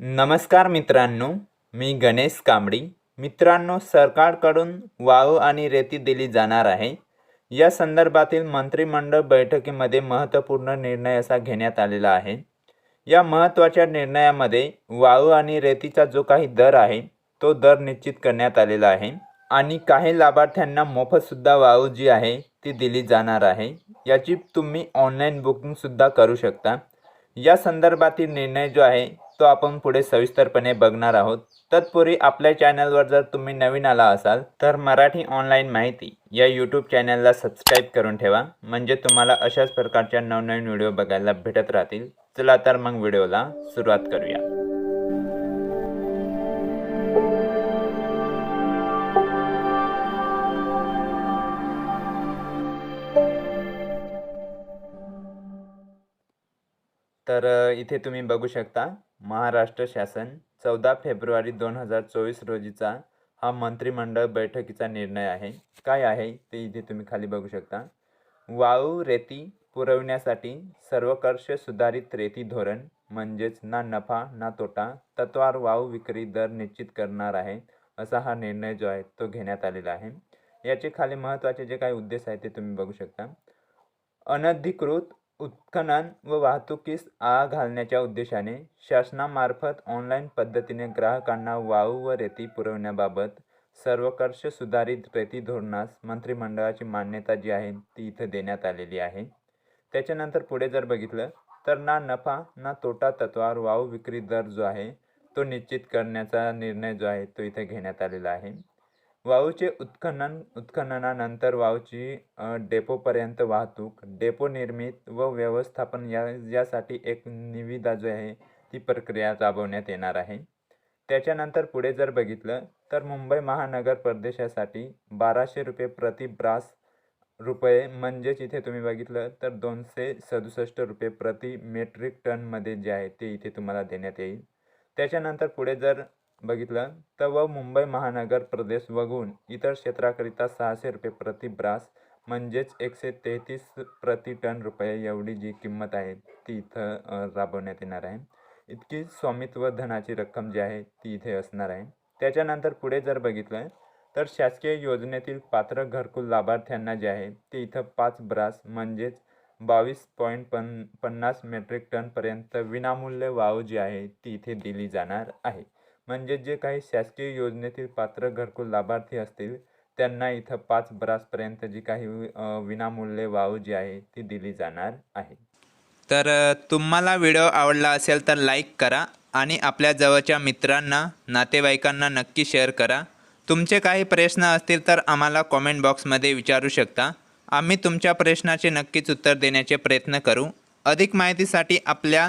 नमस्कार मित्रांनो मी गणेश कांबडी मित्रांनो सरकारकडून वाळू आणि रेती दिली जाणार आहे. या संदर्भातील मंत्रिमंडळ बैठकीमध्ये महत्त्वपूर्ण निर्णय असा घेण्यात आलेला आहे. या महत्त्वाच्या निर्णयामध्ये वाळू आणि रेतीचा जो काही दर आहे तो दर निश्चित करण्यात आलेला आहे. आणि काही लाभार्थ्यांना मोफतसुद्धा वाळू जी आहे ती दिली जाणार आहे. याची तुम्ही ऑनलाईन बुकिंगसुद्धा करू शकता. या संदर्भातील निर्णय जो आहे तो आपण पुढे सविस्तरपणे बघणार आहोत. तत्पूर्वी आपल्या चॅनलवर जर तुम्ही नवीन आला असाल तर मराठी ऑनलाईन माहिती या यूट्यूब चॅनलला सबस्क्राईब करून ठेवा. म्हणजे तुम्हाला अशाच प्रकारच्या नवनवीन व्हिडिओ बघायला भेटत राहतील. चला तर मग व्हिडिओला सुरुवात करूया. तर इथे तुम्ही बघू शकता महाराष्ट्र शासन चौदा फेब्रुवारी दोन हजार चोवीस रोजीचा हा मंत्रिमंडळ बैठकीचा निर्णय आहे. काय आहे ते इथे तुम्ही खाली बघू शकता. वाळू रेती पुरवण्यासाठी सर्वकर्ष सुधारित रेती धोरण म्हणजेच ना नफा ना तोटा तत्वावर वाळू विक्री दर निश्चित करणार आहे असा हा निर्णय जो आहे तो घेण्यात आलेला आहे. याचे खाली महत्त्वाचे जे काही उद्देश आहेत ते तुम्ही बघू शकता. अनधिकृत उत्खनन व वाहतुकीस आळा घालण्याच्या उद्देशाने शासनामार्फत ऑनलाईन पद्धतीने ग्राहकांना वाळू व रेती पुरवण्याबाबत सर्वकर्ष सुधारित रेती धोरणास मंत्रिमंडळाची मान्यता जी आहे ती इथं देण्यात आलेली आहे. त्याच्यानंतर पुढे जर बघितलं तर ना नफा ना तोटा तत्वावर वाळू विक्री दर जो आहे तो निश्चित करण्याचा निर्णय जो आहे तो इथे घेण्यात आलेला आहे. वाळूचे उत्खनन उत्खननानंतर वाळूची डेपोपर्यंत वाहतूक डेपो निर्मित व व्यवस्थापन या यासाठी एक निविदा जो आहे ती प्रक्रिया राबवण्यात येणार आहे. त्याच्यानंतर पुढे जर बघितलं तर मुंबई महानगर प्रदेशासाठी बाराशे रुपये प्रति ब्रास रुपये म्हणजेच इथे तुम्ही बघितलं तर दोनशे सदुसष्ट रुपये प्रति मेट्रिक टनमध्ये जे आहे ते इथे तुम्हाला देण्यात येईल. त्याच्यानंतर पुढे जर बघितलं? तर व मुंबई महानगर प्रदेश वगळून इतर क्षेत्राकरिता सहाशे रुपये प्रति ब्रास म्हणजेच एकशे तेहतीस प्रति टन रुपये एवढी जी किंमत आहे ती इथं राबवण्यात येणार आहे. इतकी स्वामित्व धनाची रक्कम जी आहे ती इथे असणार आहे. त्याच्यानंतर पुढे जर बघितलं तर शासकीय योजनेतील पात्र घरकुल लाभार्थ्यांना जे आहे ते इथं पाच ब्रास म्हणजेच बावीस पॉईंट पन पन्नास मेट्रिक टनपर्यंत विनामूल्य वाव जी आहे ती इथे दिली जाणार आहे. म्हणजे जे काही शासकीय योजनेतील पात्र घरकुल लाभार्थी असतील त्यांना इथं पाच ब्रासपर्यंत जी काही विनामूल्य वाव जी आहे ती दिली जाणार आहे. तर तुम्हाला व्हिडिओ आवडला असेल तर लाईक करा आणि आपल्या जवळच्या मित्रांना नातेवाईकांना नक्की शेअर करा. तुमचे काही प्रश्न असतील तर आम्हाला कॉमेंट बॉक्समध्ये विचारू शकता. आम्ही तुमच्या प्रश्नाचे नक्कीच उत्तर देण्याचे प्रयत्न करू. अधिक माहितीसाठी आपल्या